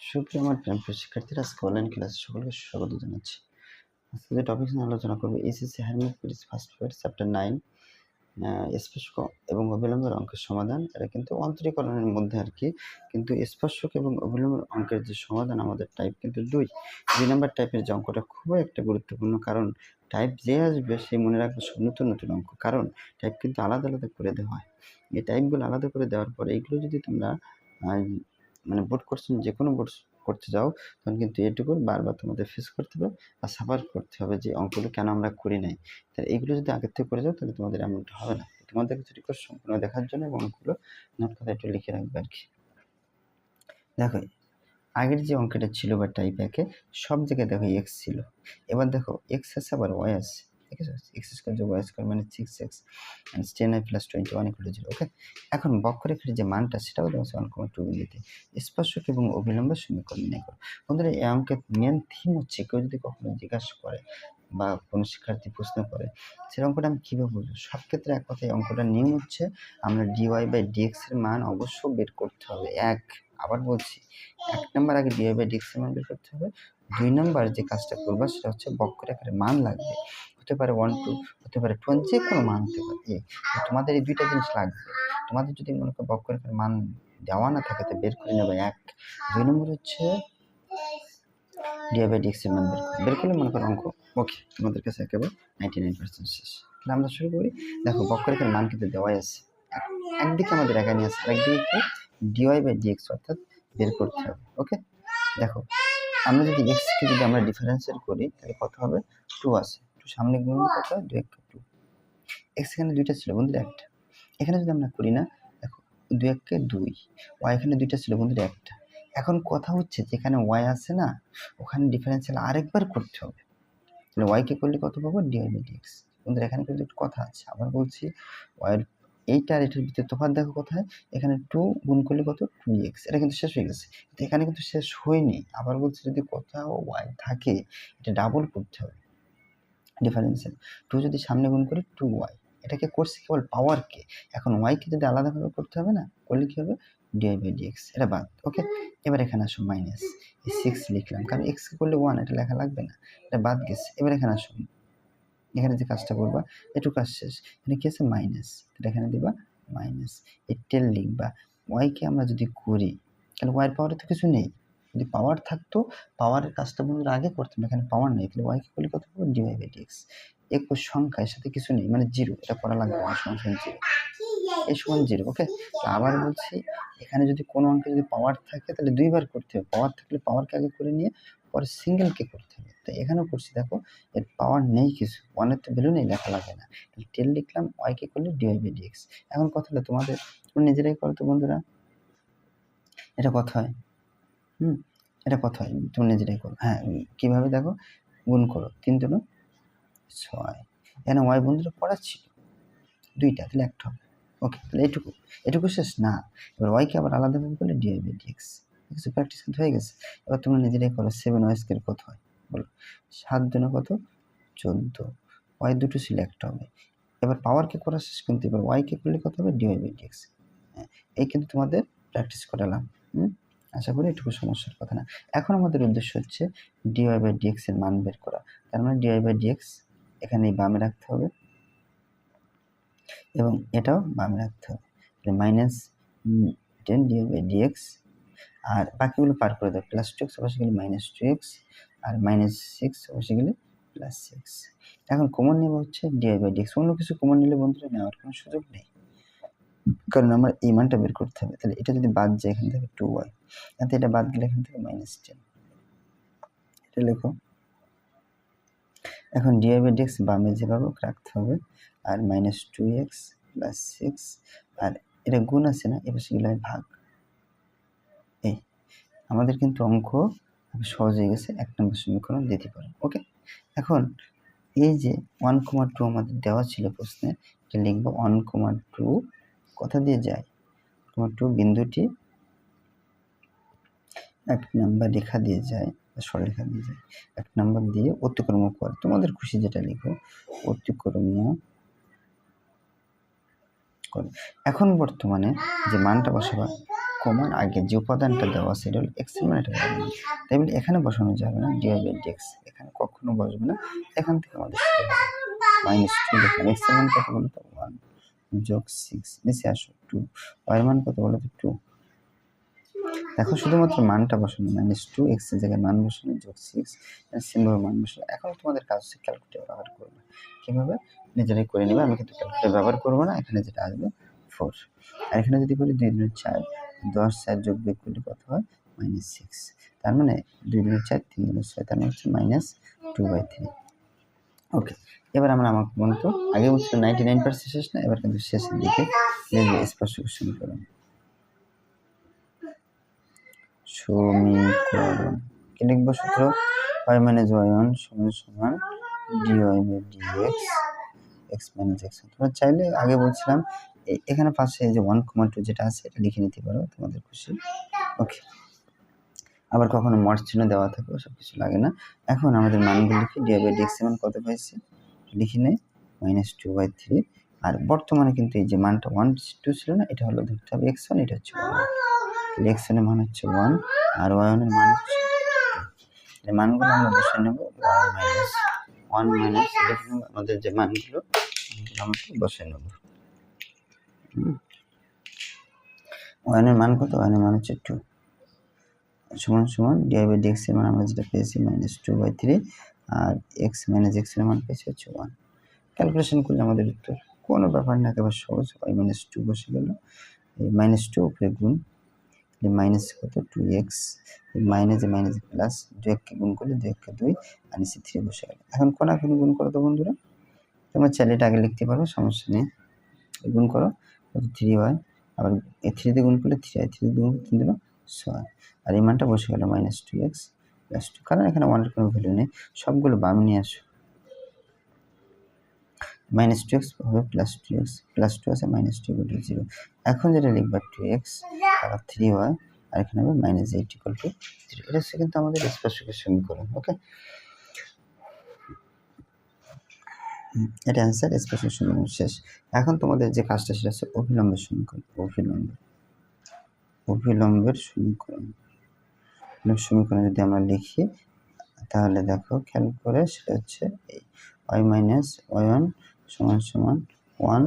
সুপ্রিয় আমার প্রিয় শিক্ষার্থীরা, আজকে অনলাইন ক্লাসে সকলকে স্বাগত জানাচ্ছি। আজকে যে টপিক নিয়ে আলোচনা করব এসএসসি হারমিক ফার্স্ট পেয়ার চ্যাপ্টার নাইন স্পর্শক এবং অবিলম্বের অঙ্কের সমাধান। এটা কিন্তু অন্তরীকরণের মধ্যে আর কি কিন্তু স্পর্শক এবং অবিলম্বের অঙ্কের যে সমাধান, আমাদের টাইপ কিন্তু দুই। দুই নাম্বার টাইপের যে অঙ্কটা খুবই একটা গুরুত্বপূর্ণ কারণ টাইপ যে আসবে সে মনে রাখবে নতুন নতুন অঙ্ক। কারণ টাইপ কিন্তু আলাদা আলাদা করে দেওয়া হয়। এই টাইপগুলো আলাদা করে দেওয়ার পরে এইগুলো যদি তোমরা মানে বোর্ড কোশ্চেন যে কোনো বোর্ড করতে যাও, তখন কিন্তু এটুকু বারবার তোমাদের ফেস করতে হবে আর সাফার করতে হবে যে অঙ্কগুলো কেন আমরা করি নাই। তাহলে এইগুলো যদি আগের থেকে করে যাও, তাহলে তোমাদের এমনটা হবে না। তোমাদের কাছে রিকোয়েস্ট সম্পূর্ণ দেখার জন্য এবং অঙ্কগুলো নোট কথা একটু লিখে রাখবে আর কি। দেখো, আগের যে অঙ্কটা ছিল বা টাইপ একে সব জায়গায় দেখো এক্স ছিল। এবার দেখো এক্স আছে আবার ওয়াই আছে। এক্স স্কোয়ার যোগ ওয়াই স্কোয়ার মানে six X and ten I plus twenty one equal zero okay এখন বক্ররেখার যে মানটা সেটাও দেওয়া আছে ওয়ান কমা টু বিন্দুতে স্পর্শক এবং অবিলম্ব সমীকরণ নির্ণয় করো। বন্ধুরা, এই অঙ্কের মেন থিম হচ্ছে কেউ যদি কখনো জিজ্ঞাসা করে বা কোনো শিক্ষার্থী প্রশ্ন করে, সেই অঙ্কটা আমি কীভাবে বলব সব ক্ষেত্রে এক কথায় অঙ্কটার নিয়ম হচ্ছে আমরা ডিওয়াই বাই ডিএক্স এর মান অবশ্য বের করতে হবে। এক, আবার বলছি, এক নম্বর আগে ডিওয়াই বাই ডিএক্স এর মান বের করতে হবে। দুই নম্বর যে কাজটা করবা সেটা হচ্ছে বক্ররেখার মান লাগবে। হতে পারে ওয়ান টু হতে পারে টু যে কোনো মান হতে পারে। এ তোমাদের এই দুইটা জিনিস লাগবে। তোমাদের যদি মনে করো বক্ররেখার মান দেওয়া না থাকে, তো বের করে নেবে এক। দুই নম্বর হচ্ছে ডিয়াবেটিক্স এর মান বের বের করলে মনে করো অঙ্ক ওকে তোমাদের কাছে একেবারে নাইনটি নাইন পার্সেন্ট শেষ। তাহলে আমরা শুরু করি। দেখো বক্ররেখার মান কিন্তু দেওয়াই আছে। একদিকে আমাদের একানি আছে আরেকদিকে কি? ডিওয়াই বাই ডিএক্স অর্থাৎ বের করতে হবে ওকে দেখো, আমরা যদি এক্সকে যদি আমরা ডিফারেন্সিয়েট করি, তাহলে কত হবে? টু আছে। সামনে গুণ কত হয় দু একটা টু। এক্স এখানে দুইটা ছিল বন্ধুরা একটা। এখানে যদি আমরা করি না দেখো দু এককে দুই। ওয়াই এখানে দুইটা ছিল বন্ধুরা একটা। এখন কথা হচ্ছে যেখানে ওয়াই আছে না ওখানে ডিফারেন্সিয়াল আরেকবার করতে হবে। তাহলে ওয়াইকে করলে কত পাবো? ডিওয়াই বাই ডিএক্স বন্ধুরা এখানে কিন্তু একটু কথা আছে। আবার বলছি ওয়াইয়ের এইটা আর এটার ভিতরে তফাৎ দেখো কোথায়? এখানে টু গুণ করলে কত? টু এক্স এটা কিন্তু শেষ হয়ে গেছে। কিন্তু এখানে কিন্তু শেষ হয়নি। আবার বলছি যদি কোথাও ওয়াই থাকে এটা ডাবল করতে হবে। ডিফারেন্সিয়াল টু যদি সামনে গুণ করি টু ওয়াই এটাকে করছি কেবল পাওয়ারকে এখন ওয়াইকে যদি আলাদাভাবে করতে হবে না, করলে কী হবে? ডিআই বাই ডিএক্স এটা বাদ ওকে এবার এখানে আসো মাইনাস এই সিক্স লিখলাম, কারণ এক্সকে করলে ওয়ান এটা লেখা লাগবে না। এটা বাদ গেছে। এবার এখানে আসো। এখানে যে কাজটা করবা একটু কাজ শেষ। এখানে কি আছে? মাইনাস তাহলে এখানে দিবা মাইনাস এই টেল লিখবা। ওয়াইকে আমরা যদি করি, তাহলে ওয়াইয়ের পাওয়ারে তো কিছু নেই। যদি পাওয়ার থাকতো পাওয়ারের কাজটা বন্ধুরা আগে করতাম, এখানে পাওয়ার নেই, তাহলে ওয়াইকে করলে কত পাবো ডিওয়াই বাই ডিএক্স একুশ সংখ্যা এর সাথে কিছু নেই মানে জিরো এটা করা লাগবে ওয়ান সমান জিরো এই সমান জিরো ওকে আবার বলছি, এখানে যদি কোনো অঙ্কে যদি পাওয়ার থাকে, তাহলে দুইবার করতে হবে। পাওয়ার থাকলে পাওয়ারকে আগে করে নিয়ে, পরে সিঙ্গেলকে করতে হবে। তাই এখানেও করছি, দেখো, এর পাওয়ার নেই কিছু ওয়ানের তো ভ্যালু নেই, লেখা লাগে না। টেল লিখলাম ওয়াইকে করলে ডিওয়াই বাই ডিএক্স এখন কথা হলো তোমাদের নিজেরাই করো তো বন্ধুরা। এটা কথা হয়। হুম, এটা কথা। হয় তুমি নিজেরাই করো। হ্যাঁ কীভাবে দেখো? গুণ করো। তিন দুটো ছয়। এখানে ওয়াই বন্ধুরা পড়াচ্ছিল দুইটা, তাহলে একটা হবে। ওকে তাহলে এটুকু এটুকু শেষ? না। এবার ওয়াইকে আবার আলাদাভাবে করলে D I by D X কিছু প্র্যাকটিস কিন্তু হয়ে গেছে। এবার তোমরা নিজেরাই করো। সেভেন ওয়াই স্কেল কত হয়? বলো। সাত দিনে কত? চোদ্দ। ওয়াই দুটো সিলেক্ট হবে। এবার পাওয়ারকে করা শেষ কিন্তু এবার ওয়াইকে করলে কত হবে? ডিওয়াই বাই ডিএক্স হ্যাঁ এই কিন্তু তোমাদের প্র্যাকটিস করালাম। হুম? আশা করি এটুকু সমস্যার কথা না। এখন আমাদের উদ্দেশ্য হচ্ছে ডিওয়াই বাই ডিএক্স এর মান বের করা। তার মানে ডিওয়াই বাই ডিএক্স এখানে বামে রাখতে হবে এবং এটাও বামে রাখতে হবে। Minus ten D Y by D X আর বাকিগুলো পার করে দেবে প্লাস টু এক্স অবশ্যই গেলে মাইনাস টু এক্স আর মাইনাস সিক্স অবশ্যই গেলে প্লাস সিক্স এখন কমন নেওয়া হচ্ছে ডিআই বাই ডিএক্স অন্য কিছু কমন নিলে বন্ধুরা নেওয়ার কোনো সুযোগ নেই। কারণ আমার এই মানটা বের করতে হবে। তাহলে এটা যদি বাদ যায় এখান থেকে টু ওয়াই তাহলে এটা বাদ গেলে এখান থেকে মাইনাস টেন এটা লেখো। এখন ডিআই বাই ডিএক্স বামে যেভাবে রাখতে হবে, আর minus two X plus six আর এটা গুণ আছে না এবার সেগুলো ভাগ। এই, আমাদের কিন্তু অঙ্ক সহজ হয়ে গেছে, এক নম্বর সমীকরণ দিতে পারে ওকে এখন এই যে ওয়ান কমা টু আমাদের দেওয়া ছিল প্রশ্নে, এটা লিখব ওয়ান কমা টু কথা দিয়ে যায়? কমা টু বিন্দুটি এক নাম্বার রেখা দিয়ে যায় বা সরলরেখা দিয়ে যায়। এক নাম্বার দিয়ে অতিক্রম করে। তোমাদের খুশি যেটা লিখো অতিক্রম করে। এখন বর্তমানে যে মানটা বসাবা কমান আগে যে উপাদানটা দেওয়া সেটা হলো এক্সের মান এটা y মান তাই বলে এখানে বসানো যাবে না ডিওয়াই বাই ডিএক্স এখানে কখনো বসবে না, এখান থেকে আমাদের মাইনাস টু দেখুন এক্স মান কত বলো তো? ওয়ান যোগ সিক্স নিচে আসো টু ওয়াই মান কত বলো তো? টু দেখো শুধুমাত্র মানটা বসানো মাইনাস টু এক্সের জায়গায় মান বসানো, যোগ সিক্স সিম্বল মান বসানো। এখন তোমাদের কাজ হচ্ছে ক্যালকুলেটর ব্যবহার করবে। কীভাবে? নিজেরাই করে নেবে, আমি কিন্তু ক্যালকুলেটর ব্যবহার করব না, এখানে যেটা আসবে ফোর আর এখানে যদি করি দুই দিনের চার, দশ চার যোগ বিয়োগ করলে কত হয়? মাইনাস সিক্স তার মানে দুই দিনের চার, তিন দিনের ছয়, তার মানে হচ্ছে minus two by three okay এবার আমরা আমাকে বলতো আগে বলছিল নাইনটি নাইন পার্সেন্ট শেষ না, এবার কিন্তু শেষের দিকে স্পষ্ট সমীকরণ সমীকরণ। কি লিখব সূত্র? ওয়াই মাইনাস ওয়াই ওয়ান সমান সমান D by D X X minus X তোমরা চাইলে আগে বলছিলাম এখানে পাশে যে ওয়ান কমা টু যেটা আছে, এটা লিখে নিতে পারো তোমাদের খুশি। ওকে আবার কখনো মড চিহ্ন দেওয়া থাকে সব কিছু লাগে না। এখন আমাদের মানগুলো লিখি ডি বাই ডি এক্স মান কত পাইছি? লিখে নেই মাইনাস টু বাই থ্রি আর বর্তমানে কিন্তু এই যে মানটা ওয়ান টু ছিল না, এটা হলো ধরতে হবে এক্স ওয়ান এটা হচ্ছে ওয়ান এক্স মান হচ্ছে ওয়ান আর ওয়াই ওয়ানের মান হচ্ছে। এই মানগুলো আমরা বসে নেব ওয়ান মাইনাস ওয়ান মাইনাস আমাদের যে মানগুলো আমরা বসে নেব। ওয়ানের মান কত? ওয়ানের মান হচ্ছে টু সমান সমান ডিআই বাই ডিএক্স এর মান আমরা যেটা পেয়েছি মাইনাস টু বাই থ্রি আর এক্স মাইনাস এক্সের মান পেয়েছি হচ্ছে ওয়ান ক্যালকুলেশন করলে আমাদের উত্তর কোনো ব্যাপার না, একেবারে সহজ। ওয়াই মাইনাস টু বসে গেল। এই মাইনাস টু উপরে গুণ মাইনাস কত? টু এক্স মাইনাসে মাইনাসে প্লাস দু এককে গুণ করলে দু এককে দুই আর নিচে থ্রি বসে গেল। এখন কোনা কোন গুণ করো তো বন্ধুরা? তোমরা চাইলে আগে লিখতে পারো, সমস্যা নেই। গুণ করো কত থ্রি হয়। আবার এই থ্রিতে গুণ করলে থ্রি হয় থ্রি গুণ তিন দিল ছয় আর এই মানটা বসে গেল minus two X plus two কারণ এখানে ওয়ানের কোনো ভ্যালু নেই। সবগুলো বামে নিয়ে আসো। মাইনাস টু এক্স হবে plus two X plus two আছে মাইনাস টু জিরো এখন যেটা লিখবা টু এক্স থ্রি ওয়াই আর এখানে হবে minus eight equal two three এটা হচ্ছে কিন্তু আমাদের স্পর্শকের সমীকরণ ওকে এটা অ্যান্সার স্পর্শক সমীকরণ শেষ। এখন তোমাদের যে কাজটা সেটা হচ্ছে অভিলম্বের সমীকরণ, অভিলম্ব। অভিলম্বের সমীকরণ। সমীকরণ যদি আমরা লিখি, তাহলে দেখো, খেয়াল করে সেটা হচ্ছে এই ওয়াই মাইনাস ওয়াই ওয়ান সমান সমান ওয়ান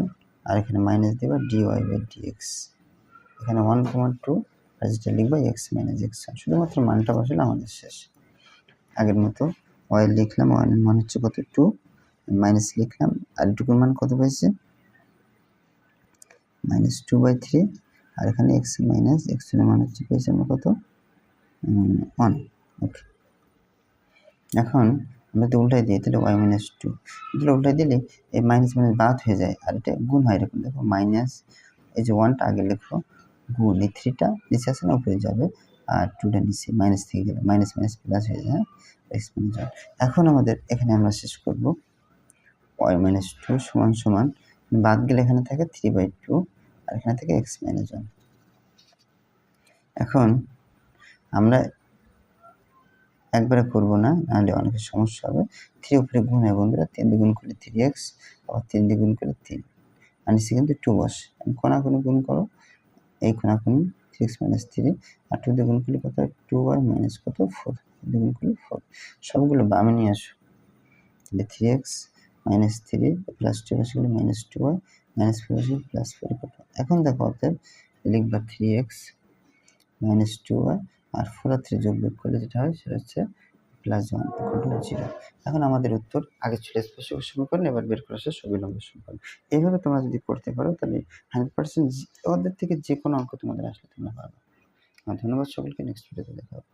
আর এখানে মাইনাস দেবা D Y by D X এখানে ওয়ান কমা টু আর যেটা লিখবা এক্স মাইনাস এক্স শুধুমাত্র মানটা বসালে আমাদের শেষ। আগের মতো ওয়াই লিখলাম ওয়ানের মান হচ্ছে কত? টু মাইনাস লিখলাম, আর টুকুর মান কত পাইছে মাইনাস টু বাই থ্রি আর এখানে এক্স মাইনাস এক্স মান হচ্ছে পেয়েছে আমরা কত? ওয়ান ওকে এখন আমরা তো উল্টাই দিই, তাহলে ওয়াই মাইনাস টু তাহলে উল্টাই দিলে এই মাইনাস মাইনাস বাদ হয়ে যায়, আর এটা গুণ হয় এরকম। দেখো মাইনাস এই যে ওয়ানটা আগে লেখো গুণ, এই থ্রিটা নিচে আসে না উপরে যাবে আর টুটা নিচে মাইনাস থেকে গেলে মাইনাস মাইনাস প্লাস হয়ে যায় এক্স মাইনাস এখন আমাদের এখানে আমরা শেষ করব। ওয়াই মাইনাস টু সমান সমান, বাদ গেলে এখানে থাকে থ্রি বাই টু আর এখানে থাকে এক্স মাইনাস ওয়ান এখন আমরা একবারে করব না, নাহলে অনেক সমস্যা হবে। থ্রি উপরে গুণ হয়, বন্ধুরা, তিন দ্বিগুণ করে থ্রি এক্স আবার তিন দ্বিগুণ করে তিন। আর নিচে কিন্তু টু বস। কোনো গুণ করো এই কোনা কোন থ্রি মাইনাস থ্রি আর টু দ্বিগুণ করলে কত? টু ওয়াই মাইনাস কত? ফোর দ্বিগুণ করলে ফোর সবগুলো বামে নিয়ে আসো। তাহলে three X minus three plus two বসে গেলে minus two Y minus four বসে প্লাস ফোর কত? এখন দেখো অতএব লিখবা three X minus two Y আর ফোর আর থ্রি যোগ বিয়োগ করলে যেটা হয় সেটা হচ্ছে প্লাস ওয়ান টু জিরো এখন আমাদের উত্তর, আগে ছিল স্পর্শক সমীকরণ, এবার বের করা আসে সবিলম্ব সমীকরণ। এইভাবে তোমরা যদি করতে পারো, তাহলে হান্ড্রেড পার্সেন্ট ওদের থেকে যে কোনো অঙ্ক তোমাদের আসলে তোমরা পারবে ধন্যবাদ সকলকে নেক্সট ভিডিওতে দেখা হবে।